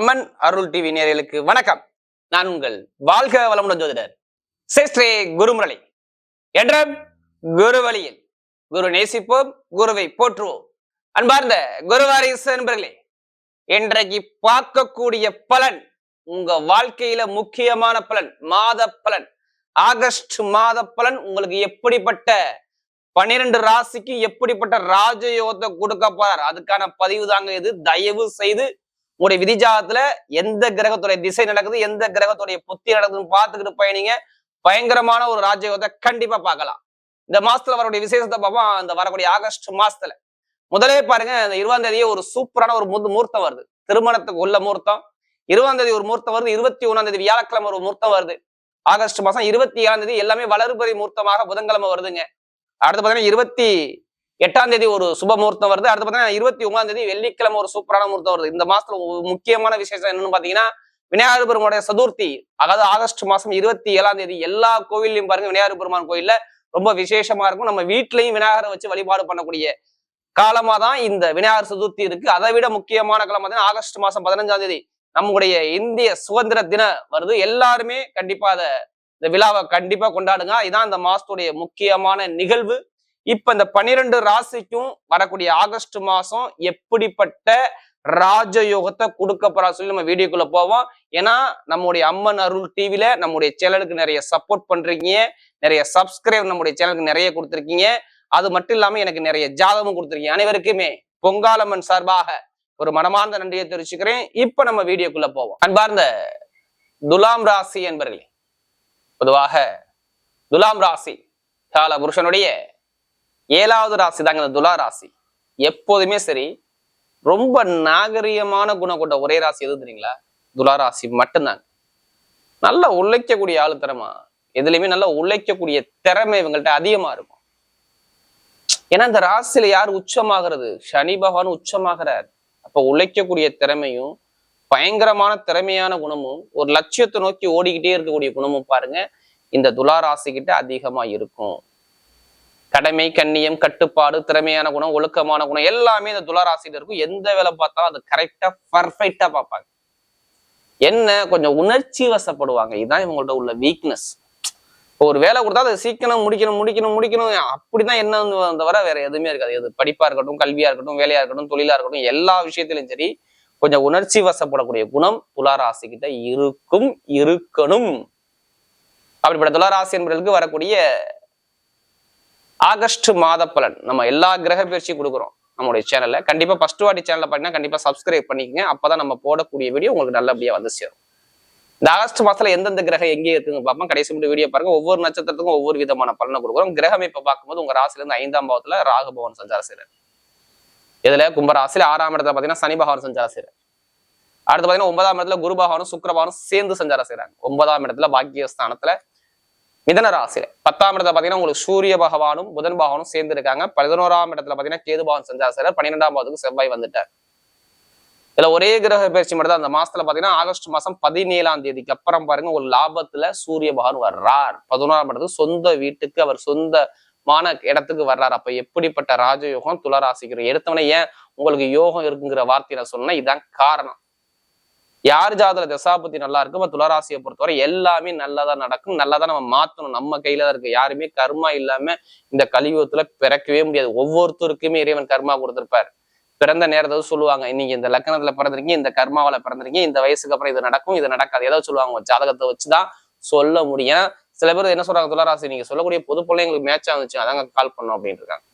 அம்மன் அருள் TV நேயர்களுக்கு வணக்கம். நான் உங்கள் வாழ்க வளமுடன் ஜோதிடர் சேஸ்திரே குருமுரளி. என்ற குரு வழியில் குரு நேசிப்போம் குருவை போற்றுவோம். அன்பார்ந்த குருவாரிசு நண்பர்களே இன்றைக்கு பார்க்கக்கூடிய பலன் உங்க வாழ்க்கையில முக்கியமான பலன் மாத பலன் ஆகஸ்ட் மாத பலன் உங்களுக்கு எப்படிப்பட்ட பன்னிரண்டு ராசிக்கு எப்படிப்பட்ட ராஜயோகத்தை கொடுக்க போறார்? அதுக்கான பதிவு தாங்க இது. தயவு செய்து உங்களுடைய விதிஜாதத்துல எந்த கிரகத்துடைய திசை நடக்குது எந்த கிரகத்துடைய புத்தி நடக்குதுன்னு பார்த்துக்கிட்டு பயணிங்க பயங்கரமான ஒரு ராஜயோகத்தை கண்டிப்பா பார்க்கலாம். இந்த மாசத்துல வரக்கூடிய விசேஷத்தை பார்ப்போம். அந்த வரக்கூடிய ஆகஸ்ட் மாசத்துல. முதலே பாருங்க இந்த இருபதாம் தேதியே ஒரு சூப்பரான ஒரு முது மூர்த்தம் வருது. திருமணத்துக்கு உள்ள மூர்த்தம் இருபதாம் தேதி ஒரு மூர்த்தம் வருது. இருபத்தி ஒண்ணாம் தேதி வியாழக்கிழமை ஒரு மூர்த்தம் வருது. ஆகஸ்ட் மாசம் இருபத்தி ஏழாம் தேதி எல்லாமே வளர்பறி மூர்த்தமாக புதன்கிழமை வருதுங்க. அடுத்து பாத்தீங்கன்னா இருபத்தி எட்டாம் தேதி ஒரு சுப முகூர்த்தம் வருது. அடுத்து பார்த்தீங்கன்னா இருபத்தி ஒன்பதாம் தேதி வெள்ளிக்கிழமை ஒரு சூப்பரான முகூர்த்தம் வருது. இந்த மாசத்துல முக்கியமான விசேஷம் என்னன்னு பாத்தீங்கன்னா விநாயகர் பெருமானுடைய சதுர்த்தி. அதாவது ஆகஸ்ட் மாசம் இருபத்தி ஏழாம் தேதி எல்லா கோவில்லையும் பாருங்க விநாயகர் பெருமான் கோயில்ல ரொம்ப விசேஷமா இருக்கும். நம்ம வீட்லயும் விநாயகரை வச்சு வழிபாடு பண்ணக்கூடிய காலமா தான் இந்த விநாயகர் சதுர்த்தி இருக்கு. அதை விட முக்கியமான காலம் பார்த்தீங்கன்னா ஆகஸ்ட் மாசம் பதினஞ்சாம் தேதி நம்முடைய இந்திய சுதந்திர தின வருது. எல்லாருமே கண்டிப்பா அதை இந்த விழாவை கண்டிப்பா கொண்டாடுங்க. இதான் இந்த மாசத்துடைய முக்கியமான நிகழ்வு. இப்ப இந்த பனிரெண்டு ராசிக்கும் வரக்கூடிய ஆகஸ்ட் மாசம் எப்படிப்பட்ட ராஜயோகத்தை கொடுக்க போறா சொல்லி நம்ம வீடியோக்குள்ள போவோம். ஏன்னா நம்முடைய அம்மன் அருள் டிவில நம்முடைய சேனலுக்கு நிறைய சப்போர்ட் பண்றீங்க. நிறைய சப்ஸ்கிரைப் நம்முடைய சேனலுக்கு நிறைய கொடுத்துருக்கீங்க. அது மட்டும் இல்லாம எனக்கு நிறைய ஜாதகமும் கொடுத்துருக்கீங்க. அனைவருக்குமே பொங்காலம்மன் சார்பாக ஒரு மனமார்ந்த நன்றியை தெரிவிச்சுக்கிறேன். இப்ப நம்ம வீடியோக்குள்ள போவோம். அன்பார்ந்த துலாம் ராசி என்பர்களே பொதுவாக துலாம் ராசி கால புருஷனுடைய ஏழாவது ராசி தாங்க இந்த துலா ராசி. எப்போதுமே சரி ரொம்ப நாகரிகமான குணம் கொண்ட ஒரே ராசி எது தெரியுங்களா? துலா ராசி மட்டும்தாங்க. நல்லா உழைக்கக்கூடிய ஆளு திறமா. எதுலையுமே நல்லா உழைக்கக்கூடிய திறமை இவங்கள்ட்ட அதிகமா இருக்கும். ஏன்னா இந்த ராசியில யார் உச்சமாகிறது? சனி பகவான் உச்சமாகிறார். அப்ப உழைக்கக்கூடிய திறமையும் பயங்கரமான திறமையான குணமும் ஒரு லட்சியத்தை நோக்கி ஓடிக்கிட்டே இருக்கக்கூடிய குணமும் பாருங்க இந்த துலா ராசி கிட்ட அதிகமா இருக்கும். கடமை கண்ணியம் கட்டுப்பாடு திறமையான குணம் ஒழுக்கமான குணம் எல்லாமே இந்த துலா இருக்கும். எந்த வேலை பார்த்தாலும் அது கரெக்டா பர்ஃபெக்டா பார்ப்பாங்க. என்ன? கொஞ்சம் உணர்ச்சி வசப்படுவாங்க. இதுதான் இவங்கள்ட்ட உள்ள வீக்னஸ் ஒரு வேலை கொடுத்தா அதை சீக்கிரம் முடிக்கணும் முடிக்கணும் முடிக்கணும். அப்படிதான் என்ன தவிர வேற எதுவுமே இருக்காது. அது படிப்பா இருக்கட்டும் கல்வியா இருக்கட்டும் வேலையா இருக்கட்டும் தொழிலா இருக்கட்டும் எல்லா விஷயத்திலும் சரி கொஞ்சம் உணர்ச்சி வசப்படக்கூடிய குணம் துளாராசி கிட்ட இருக்கும் இருக்கணும். அப்படிப்பட்ட துளாராசி என்பவர்களுக்கு வரக்கூடிய ஆகஸ்ட் மாத பலன். நம்ம எல்லா கிரக பயிற்சியும் கொடுக்குறோம் நம்மளுடைய சேனல்ல கண்டிப்பா ஃபர்ஸ்ட் வாட்டி சேனல்ல பார்த்தீங்கன்னா கண்டிப்பா சப்ஸ்கிரைப் பண்ணிக்கங்க. அப்பதான் நம்ம போடக்கூடிய வீடியோ உங்களுக்கு நல்லபடியா வந்து சேரும். இந்த ஆகஸ்ட் மாசத்துல எந்தெந்த கிரகம் எங்கே இருக்குன்னு பார்ப்போம். கடைசி மட்டும் வீடியோ பாருங்க. ஒவ்வொரு நட்சத்திரத்துக்கும் ஒவ்வொரு விதமான பலனை கொடுக்குறோம். கிரகம் இப்ப பார்க்கும்போது உங்க ராசில இருந்து ஐந்தாம் பாவத்துல ராகுபவன் சஞ்சார செய்யறாரு இதுல கும்பராசில ஆறாம் இடத்துல பாத்தீங்கன்னா சனி பகவான் சஞ்சார செய்யறாரு அடுத்து பாத்தீங்கன்னா ஒன்பதாம் இடத்துல குரு பகவானும் சுக்கர பகவானும் சேர்ந்து சஞ்சாரம் செய்யறாங்க ஒன்பதாம் இடத்துல பாக்கியஸ்தானத்துல மிதன ராசியில. பத்தாம் இடத்துல பாத்தீங்கன்னா உங்களுக்கு சூரிய பகவானும் புதன் பகவானும் சேர்ந்து இருக்காங்க பதினோராம் இடத்துல பாத்தீங்கன்னா கேது பகவான் சஞ்சார பன்னிரெண்டாம் பாவத்துக்கு செவ்வாய் வந்துட்டார். இதுல ஒரே கிரக பயிற்சி மட்டும் தான். அந்த மாசத்துல பாத்தீங்கன்னா ஆகஸ்ட் மாசம் பதினேழாம் தேதிக்கு அப்புறம் பாருங்க ஒரு லாபத்துல சூரிய பகவான் வர்றார். பதினோராம் இடத்துக்கு சொந்த வீட்டுக்கு அவர் சொந்த மான இடத்துக்கு வர்றார். அப்ப எப்படிப்பட்ட ராஜயோகம் துளராசிக்கிறோம் எடுத்தவனே ஏன் உங்களுக்கு யோகம் இருக்குங்கிற வார்த்தையை நான் சொன்னா இதுதான் காரணம். யார் ஜாதல தசாபதி நல்லா இருக்கு துளராசியை பொறுத்தவரை எல்லாமே நல்லதா நடக்கும். நல்லதா நம்ம மாத்தணும். நம்ம கையில தான் இருக்கு. யாருமே கர்மா இல்லாம இந்த கலியுகத்துல பிறக்கவே முடியாது. ஒவ்வொருத்தருக்குமே இறைவன் கர்மா கொடுத்திருப்பார். பிறந்த நேரத்தை சொல்லுவாங்க இன்னைக்கு இந்த லக்கணத்துல பிறந்திருக்கீங்க இந்த கர்மாவில பிறந்திருக்கீங்க இந்த வயசுக்கு அப்புறம் இது நடக்கும் இது நடக்காது. ஏதாவது சொல்லுவாங்க ஜாதகத்தை வச்சுதான் சொல்ல முடியும். சில பேர் என்ன சொல்றாங்க துளராசி நீங்க சொல்லக்கூடிய பொது பொருளை எங்களுக்கு மேட்ச் ஆகுச்சு அதாங்க கால் பண்ணோம் அப்படின்னு இருக்காங்க.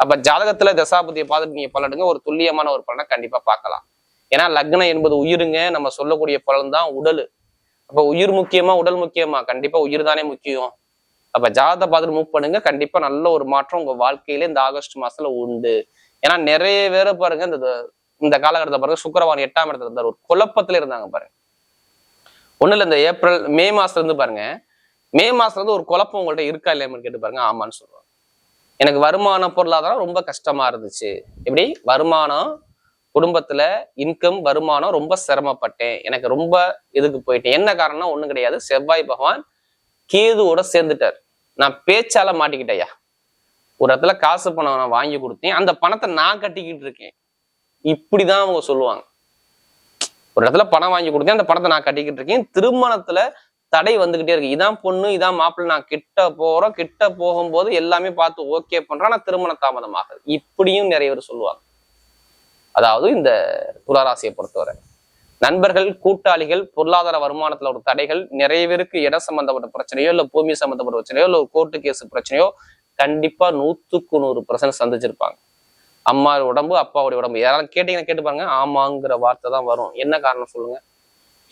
அப்ப ஜாதகத்துல தசாபதியை பார்த்துட்டு நீங்க பலனுங்க ஒரு துல்லியமான ஒரு பலனை கண்டிப்பா பார்க்கலாம். ஏன்னா லக்னம் என்பது உயிருங்க. நம்ம சொல்லக்கூடிய பலன் தான் உடல். அப்ப உயிர் முக்கியமா உடல் முக்கியமா? கண்டிப்பா உயிர் தானே முக்கியம். அப்ப ஜாதகத்தை பார்த்துட்டு மூவ் பண்ணுங்க. கண்டிப்பா நல்ல ஒரு மாற்றம் உங்க வாழ்க்கையில இந்த ஆகஸ்ட் மாசத்துல உண்டு. ஏன்னா நிறைய பேரை பாருங்க இந்த இந்த காலகட்டத்தை பாருங்க சுக்கரவாரம் எட்டாம் இடத்துல இருந்தார். ஒரு குழப்பத்துல இருந்தாங்க பாருங்க. ஒண்ணு இல்ல இந்த ஏப்ரல் மே மாசத்துல இருந்து பாருங்க. மே மாசத்துல இருந்து ஒரு குழப்பம் உங்கள்ட்ட இருக்கா இல்லையான்னு கேட்டு பாருங்க. ஆமான்னு சொல்லுவாங்க எனக்கு வருமான பொருளாதாரம் ரொம்ப கஷ்டமா இருந்துச்சு. எப்படி? வருமானம் குடும்பத்துல இன்கம் வருமானம் ரொம்ப சிரமப்பட்டேன். எனக்கு ரொம்ப இதுக்கு போயிட்டேன். என்ன காரணம்னா ஒண்ணும் கிடையாது. செவ்வாய் பகவான் கேதுவோட சேர்ந்துட்டார். நான் பேச்சால மாட்டிக்கிட்டேயா ஒரு இடத்துல காசு பணம் நான் வாங்கி கொடுத்தேன். அந்த பணத்தை நான் கட்டிக்கிட்டு இருக்கேன். இப்படிதான் அவங்க சொல்லுவாங்க. ஒரு இடத்துல பணம் வாங்கி கொடுத்தேன். அந்த பணத்தை நான் கட்டிக்கிட்டு இருக்கேன். திருமணத்துல தடை வந்துகிட்டே இருக்கு. இதான் பொண்ணு இதான் மாப்பிள்ளை. நான் கிட்ட போறோம். கிட்ட போகும்போது எல்லாமே பார்த்து ஓகே பண்றேன் ஆனா திருமண தாமதமாகுது இப்படியும் நிறைய பேர் சொல்லுவாங்க. அதாவது இந்த துளராசியை பொறுத்தவரை. நண்பர்கள் கூட்டாளிகள் பொருளாதார வருமானத்துல ஒரு தடைகள் நிறைய பேருக்கு இடம் சம்பந்தப்பட்ட பிரச்சனையோ இல்ல பூமி சம்பந்தப்பட்ட பிரச்சனையோ இல்ல ஒரு கோர்ட்டு கேஸ் பிரச்சனையோ கண்டிப்பா நூத்துக்கு நூறு பர்சன்ட் சந்திச்சிருப்பாங்க. அம்மா உடம்பு அப்பாவுடைய உடம்பு. யாராலும் கேட்டீங்கன்னா கேட்டு பாருங்க. ஆமாங்கிற வார்த்தை தான் வரும். என்ன காரணம் சொல்லுங்க.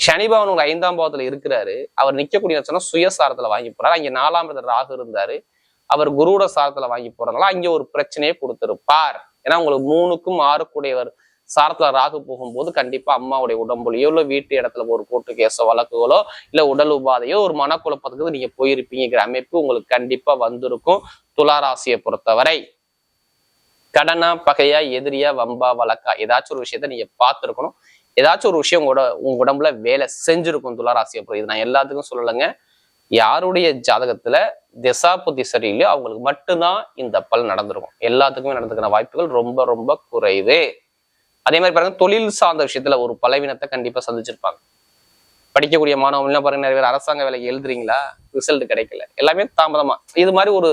சனிபவன் உங்க ஐந்தாம் பாவத்துல இருக்கிறாரு. அவர் நிக்கக்கூடிய நட்சத்திரம் சுயசாரத்துல வாங்கி போறாரு. அங்க நாலாம் இடத்துல ராகு இருந்தாரு. அவர் குருவோட சாரத்துல வாங்கி போறதுனால அங்க ஒரு பிரச்சனையை கொடுத்திருப்பார். ஏன்னா உங்களுக்கு மூணுக்கும் ஆறுக்குடையவர் சாரத்துல ராகு போகும்போது கண்டிப்பா அம்மாவுடைய உடம்புலையோ இல்ல வீட்டு இடத்துல ஒரு போட்டு கேச வழக்குகளோ இல்ல உடல் உபாதையோ ஒரு மனக்குழப்பத்துக்கு நீங்க போயிருப்பீங்கிற அமைப்பு உங்களுக்கு கண்டிப்பா வந்திருக்கும் துளாராசியை பொறுத்தவரை. கடனா பகையா எதிரியா வம்பா வழக்கா ஏதாச்சும் ஒரு விஷயத்த நீங்க பார்த்துருக்கணும். ஏதாச்சும் ஒரு விஷயம் உங்களோட உங்க உடம்புல வேலை செஞ்சிருக்கும் துளாராசியை பொறுத்த இது நான் எல்லாத்துக்கும் சொல்லலைங்க. யாருடைய ஜாதகத்துல திசா புத்தி சரியில்லையோ அவங்களுக்கு மட்டும்தான் இந்த பல் நடந்திருக்கும். எல்லாத்துக்குமே நடந்துக்கிற வாய்ப்புகள் ரொம்ப ரொம்ப குறைவு. அதே மாதிரி பாருங்க தொழில் சார்ந்த விஷயத்துல ஒரு பலவீனத்தை கண்டிப்பா சந்திச்சிருப்பாங்க. படிக்கக்கூடிய மாணவர்கள் பாருங்க நிறைய பேர் அரசாங்க வேலைக்கு எழுதுறீங்களா? ரிசல்ட் கிடைக்கல. எல்லாமே தாமதமா. இது மாதிரி ஒரு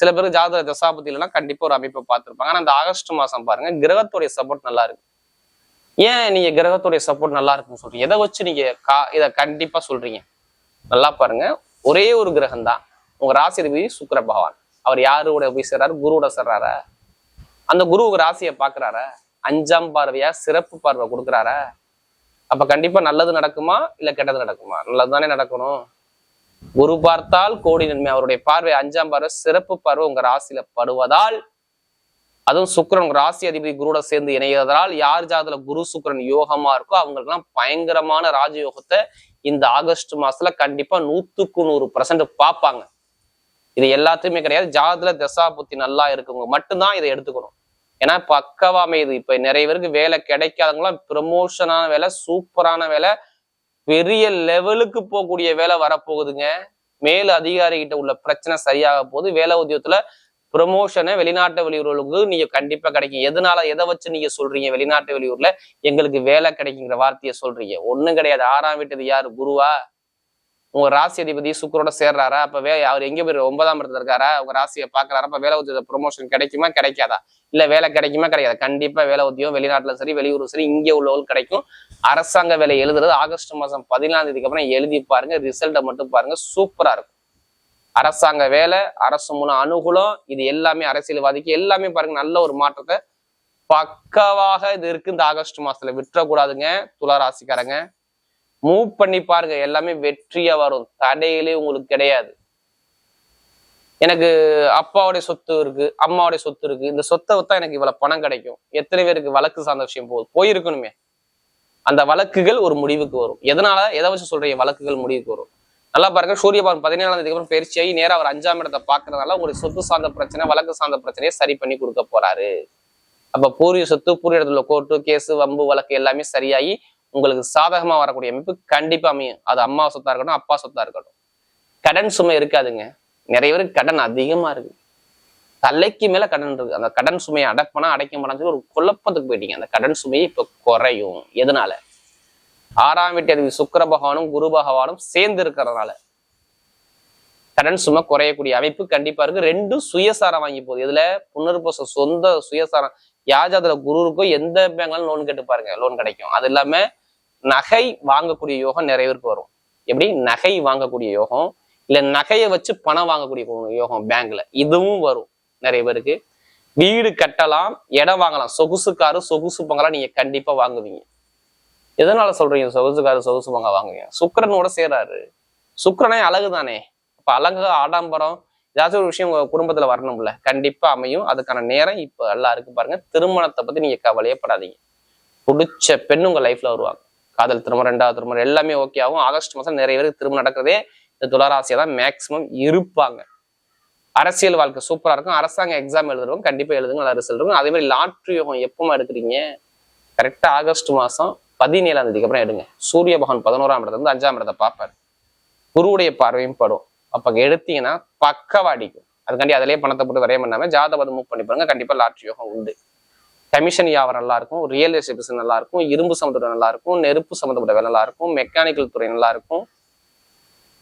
சில பேருக்கு ஜாதக தசாபதியிலாம் கண்டிப்பா ஒரு அமைப்பை பார்த்திருப்பாங்க. ஆனா அந்த ஆகஸ்ட் மாசம் பாருங்க கிரகத்துடைய சப்போர்ட் நல்லா இருக்கு ஏன் நீங்க கிரகத்துடைய சப்போர்ட் நல்லா இருக்குன்னு சொல்றீங்க? எதை வச்சு நீங்க கா இதை கண்டிப்பா சொல்றீங்க? நல்லா பாருங்க. ஒரே ஒரு கிரகம் தான் உங்க ராசிதிபதி சுக்கர பகவான். அவர் யாரோட போய் சேர்றாரு? குருவோட சேர்றாரா? அந்த குரு உங்க ராசியை பாக்குறாரா அஞ்சாம் பார்வையா? சிறப்பு பார்வை கொடுக்குறாரா? அப்ப கண்டிப்பா நல்லது நடக்குமா? இல்ல கெட்டது நடக்குமா? நல்லது தானே நடக்கணும். குரு பார்த்தால் கோடி நன்மை. அவருடைய பார்வை அஞ்சாம் பார்வை சிறப்பு பார்வை உங்க ராசியில படுவதால் அதுவும் சுக்கரன் ராசி அதிபதி குருவோட சேர்ந்து இணைகிறதால் யார் ஜாதத்துல குரு சுக்கரன் யோகமா இருக்கோ அவங்களுக்குலாம் பயங்கரமான ராஜயோகத்தை இந்த ஆகஸ்ட் மாசத்துல கண்டிப்பா நூத்துக்கு நூறு பர்சன்ட் பார்ப்பாங்க. இது எல்லாத்தையுமே கிடையாது. ஜாதத்துல தசா புத்தி நல்லா இருக்குங்க. மட்டும்தான் இதை எடுத்துக்கணும். ஏன்னா பக்கவா அமையுது இப்ப நிறைய பேருக்கு வேலை கிடைக்காதவங்களாம் ப்ரமோஷனான வேலை சூப்பரான வேலை பெரிய லெவலுக்கு போகக்கூடிய வேலை வரப்போகுதுங்க. மேல் அதிகாரிகிட்ட உள்ள பிரச்சனை சரியாக போகுது. வேலை உத்தியோகத்துல ப்ரொமோஷனை வெளிநாட்டு வெளியூர்களுக்கு நீங்க கண்டிப்பா கிடைக்கும். எதனால எதை வச்சு நீங்க சொல்றீங்க வெளிநாட்டு வெளியூர்ல? எங்களுக்கு வேலை கிடைக்குங்கிற வார்த்தையை சொல்றீங்க. ஒண்ணும் கிடையாது. ஆறாம் வீட்டது யாரு? குருவா? உங்க ராசி அதிபதி சுக்கரோட சேர்றாரா? அப்ப வே அவர் எங்க போய் ஒன்பதாம் இடத்துல இருக்காரா? உங்க ராசியை பாக்குறாரா அப்ப வேலை உத்தியோக ப்ரொமோஷன் கிடைக்குமா? கிடைக்காதா? இல்ல வேலை கிடைக்குமா? கிடைக்காது? கண்டிப்பா வேலை உத்தியோகம் வெளிநாட்டுல சரி வெளியூர் சரி இங்கே உள்ளவங்களுக்கு கிடைக்கும். அரசாங்க வேலை எழுதுறது ஆகஸ்ட் மாசம் பதினாலாம் தேதிக்கு அப்புறம் எழுதி பாருங்க. ரிசல்ட்டை மட்டும் பாருங்க. சூப்பரா இருக்கும். அரசாங்க வேலை அரசு மூலம் அனுகூலம் இது எல்லாமே அரசியல்வாதிக்கு எல்லாமே பாருங்க நல்ல ஒரு மாற்றத்தை பக்கவாக இது இருக்கு இந்த ஆகஸ்ட் மாசத்துல. விட்டுறக்கூடாதுங்க துலா ராசிக்காரங்க. மூவ் பண்ணி பாருங்க எல்லாமே வெற்றியா வரும். தடையிலே உங்களுக்கு கிடையாது. எனக்கு அப்பாவுடைய சொத்து இருக்கு அம்மாவுடைய சொத்து இருக்கு. இந்த சொத்தை தான் எனக்கு இவ்வளவு பணம் கிடைக்கும். எத்தனை பேருக்கு வழக்கு சார்ந்த விஷயம் போகுது போயிருக்கணுமே. அந்த வழக்குகள் ஒரு முடிவுக்கு வரும். எதனால? எதை வச்சு சொல்றீங்க? வழக்குகள் முடிவுக்கு வரும். நல்லா பாருங்க. சூரிய பகவான் பதினேழாம் தேதிக்கு அப்புறம் பயிற்சியாகி நேராக அவர் அஞ்சாம் இடத்தை பாக்குறதுனால உங்களுக்கு சொத்து சார்ந்த பிரச்சனை வழக்கு சார்ந்த பிரச்சனையை சரி பண்ணி கொடுக்க போறாரு. அப்ப பூர்வீக சொத்து பூர்வீக இடத்துல கோர்ட்டு கேஸ் வம்பு வழக்கு எல்லாமே சரியாகி உங்களுக்கு சாதகமா வரக்கூடிய அமைப்பு கண்டிப்பா அமையும். அது அம்மா சொத்தா இருக்கட்டும் அப்பா சொத்தா இருக்கட்டும். கடன் சுமை இருக்காதுங்க. நிறைய பேருக்கு கடன் அதிகமா இருக்கு. தலைக்கு மேல கடன் இருக்கு. அந்த கடன் சுமையை அடப்பனா அடைக்க மாட்டான்னு சொல்லி ஒரு குழப்பத்துக்கு போயிட்டீங்க. அந்த கடன் சுமையை இப்ப குறையும். எதனால? ஆறாம் வீட்டு அதிபதி சுக்கர பகவானும் குரு பகவானும் சேர்ந்து இருக்கிறதுனால கடன் சுமை குறையக்கூடிய அமைப்பு கண்டிப்பா இருக்கு. ரெண்டும் சுயசாரம் வாங்கி போகுது. இதுல புனர்பூச சொந்த சுயசாரம் யாஜாதல குரு இருக்கோ எந்த பேங்க்லாம் லோன் கேட்டு பாருங்க லோன் கிடைக்கும். அது இல்லாம நகை வாங்கக்கூடிய யோகம் நிறைய பேருக்கு வரும். எப்படி? நகை வாங்கக்கூடிய யோகம் இல்ல நகையை வச்சு பணம் வாங்கக்கூடிய யோகம் பேங்க்ல இதுவும் வரும் நிறைய பேருக்கு. வீடு கட்டலாம் இடம் வாங்கலாம். சொகுசு காரு சொகுசு பங்கெல்லாம் நீங்க கண்டிப்பா வாங்குவீங்க. எதனால சொல்றீங்க? சொகுசு சொகுசு பங்கா வாங்குவீங்க சுக்கரனோட சேராரு. சுக்கரனே அழகு தானே அப்ப அழகு ஆடம்பரம் ஏதாச்சும் ஒரு விஷயம் உங்க குடும்பத்துல வரணும்ல. கண்டிப்பா அமையும். அதுக்கான நேரம் இப்ப எல்லாம் இருக்கு பாருங்க. திருமணத்தை பத்தி நீங்க கவலையே படாதீங்க. பிடிச்ச பெண் உங்க லைஃப்ல வருவாங்க. காதல் திருமணம் ரெண்டாவது திருமணம் எல்லாமே ஓகே ஆகும். ஆகஸ்ட் மாசம் நிறைய பேருக்கு திருமணம் நடக்கிறதே இந்த துளராசியா தான் மேக்சிமம் இருப்பாங்க. அரசியல் வாழ்க்கை சூப்பரா இருக்கும். அரசாங்க எக்ஸாம் எழுதுறவங்க கண்டிப்பா எழுதுங்க நல்லா ரிசல்ட் இருக்கும் அதே மாதிரி லாட்ரி யோகம் எப்பமா எடுக்கிறீங்க? கரெக்டா ஆகஸ்ட் மாசம் பதினேழாம் தேதிக்கு அப்புறம் எடுங்க. சூரிய பகவான் பதினோராம் இடத்துல இருந்து அஞ்சாம் இடத்தை பார்ப்பாரு. குருவுடைய பார்வையும் படும். அப்ப எடுத்தீங்கன்னா பக்கவா அடிக்கும். அதுக்காண்டி அதிலேயே பணத்தை போட்டு வரைய பண்ணாமல் ஜாதகம் மூவ் பண்ணி பாருங்க. கண்டிப்பா லாட்ரி யோகம் உண்டு. கமிஷன் வியாபாரம் நல்லா இருக்கும் ரியல் எஸ்டேட் பிசினஸ் நல்லா இருக்கும் இரும்பு சம்மந்தப்பட்ட நல்லா இருக்கும் நெருப்பு சம்மந்தப்பட்ட வேலை நல்லா இருக்கும் மெக்கானிக்கல் துறை நல்லா இருக்கும்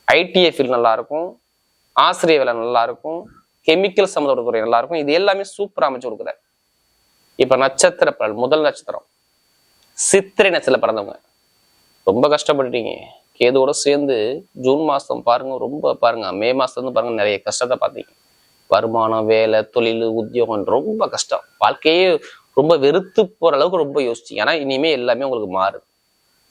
ஐடிஐ ஃபீல்ட் நல்லா இருக்கும் ஆசிரியர் வேலை நல்லா இருக்கும் கெமிக்கல் சம்மந்தப்பட்ட துறை நல்லா இருக்கும் இது எல்லாமே சூப்பரா அமைச்சு கொடுக்குறாரு. இப்ப நட்சத்திர பலன் முதல் நட்சத்திரம். சித்திரை நட்சத்திரத்துல பிறந்தவங்க. ரொம்ப கஷ்டப்பட்டுட்டீங்க. கேதுவோட சேர்ந்து ஜூன் மாதம் பாருங்க ரொம்ப பாருங்க மே மாசத்துல இருந்து பாருங்க நிறைய கஷ்டத்தை பார்த்தீங்க வருமானம் வேலை தொழில் உத்தியோகம் ரொம்ப கஷ்டம். வாழ்க்கையே ரொம்ப வெறுத்து போகிற அளவுக்கு ரொம்ப யோசிச்சு. ஏன்னா இனிமேல் எல்லாமே உங்களுக்கு மாறுது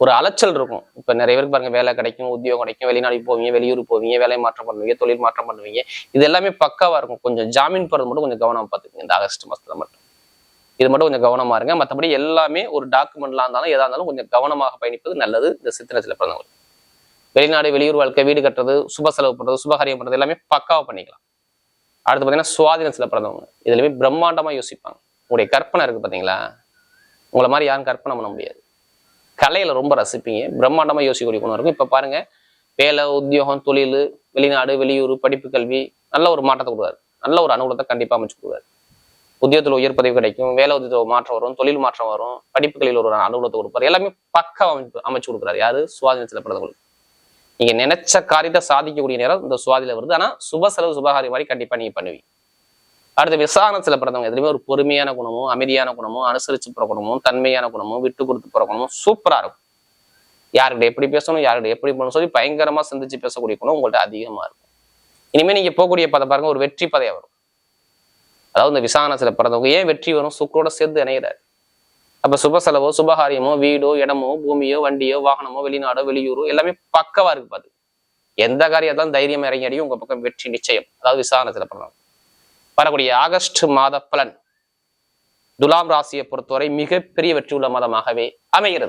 ஒரு அலைச்சல் இருக்கும். இப்போ நிறைய பேருக்கு பாருங்க வேலை கிடைக்கும் உத்தியோகம் கிடைக்கும் வெளிநாடு போவீங்க வெளியூர் போவீங்க வேலை மாற்றம் பண்ணுவீங்க தொழில் மாற்றம் பண்ணுவீங்க. இது எல்லாமே பக்காவாக இருக்கும். கொஞ்சம் ஜாமீன் போகிறது மட்டும் கொஞ்சம் கவனமாக பார்த்துக்கங்க. இந்த ஆகஸ்ட் மாதத்தில் மட்டும். இது மட்டும் கொஞ்சம் கவனமா இருங்க. மற்றபடி எல்லாமே ஒரு டாக்குமெண்ட்லாம் இருந்தாலும் எதா இருந்தாலும் கொஞ்சம் கவனமாக பயணிப்பது நல்லது. இந்த சித்திரத்தில் பிறந்தவங்க வெளிநாடு வெளியூர் வாழ்க்கை வீடு கட்டுறது சுப செலவு பண்றது சுபகாரியம் பண்றது எல்லாமே பக்காவா பண்ணிக்கலாம். அடுத்து பார்த்தீங்கன்னா சுவாதினத்துல பிறந்தவங்க. இதுலயுமே பிரம்மாண்டமா யோசிப்பாங்க. உங்களுடைய கற்பனை இருக்கு பாத்தீங்களா? உங்களை மாதிரி யாரும் கற்பனை பண்ண முடியாது. கலையில ரொம்ப ரசிப்பீங்க. பிரம்மாண்டமா யோசிக்கக்கூடிய குணம் இருக்கும். இப்ப பாருங்க வேலை உத்தியோகம் தொழில் வெளிநாடு வெளியூர் படிப்பு கல்வி நல்ல ஒரு மாற்றத்தை கொடுக்குறாரு. நல்ல ஒரு அனுகூலத்தை கண்டிப்பா அமைச்சு கொடுக்குறாரு. உத்தியோகத்துல உயர் பதவி கிடைக்கும் வேலை உதவி மாற்றம் வரும் தொழில் மாற்றம் வரும் படிப்புகளில் ஒரு அனுகூலத்தை கொடுப்பார். எல்லாமே பக்கா அமைப்பு அமைச்சு கொடுக்குறாரு. யாரு? சுவாதினத்தில் பிறந்தவங்களுக்கு நீங்க நினைச்ச காரியத்தை சாதிக்கக்கூடிய நேரம் இந்த சுவாதியில வருது. ஆனா சுப செலவு சுபகாரி மாதிரி கண்டிப்பா நீங்க பண்ணுவீங்க. அடுத்த விசாரணத்துல பிறந்தவங்க எதுலையுமே ஒரு பொறுமையான குணமும் அமைதியான குணமும் அனுசரிச்சு போற குணமும் தன்மையான குணமும் விட்டு கொடுத்து போற குணமும் சூப்பரா இருக்கும். யார்கிட்ட எப்படி பேசணும் யார்கிட்ட எப்படி பண்ணணும் சொல்லி பயங்கரமா சிந்திச்சு பேசக்கூடிய குணம் உங்கள்ட்ட அதிகமா இருக்கும். இனிமே நீங்க போகக்கூடிய பதை பாருங்க ஒரு வெற்றி பதையா வரும். அதாவது இந்த விசாரணத்துல பிறந்தவங்க ஏன் வெற்றி வரும்? சுக்கரோட சேர்ந்து இணையிறாரு. அப்ப சுப செலவோ சுபகாரியமோ வீடோ இடமோ பூமியோ வண்டியோ வாகனமோ வெளிநாடோ வெளியூரோ எல்லாமே பக்கவா இருக்கு பாது எந்த காரியத்தாலும் தைரியம் இறங்கி அடியும் உங்க பக்கம் வெற்றி நிச்சயம். அதாவது விசாரணத்துல பிறந்தவங்க வரக்கூடிய ஆகஸ்ட் மாத பலன். துலாம் ராசியை பொறுத்தவரை மிகப்பெரிய வெற்றி உள்ள மாதமாகவே அமைகிறது.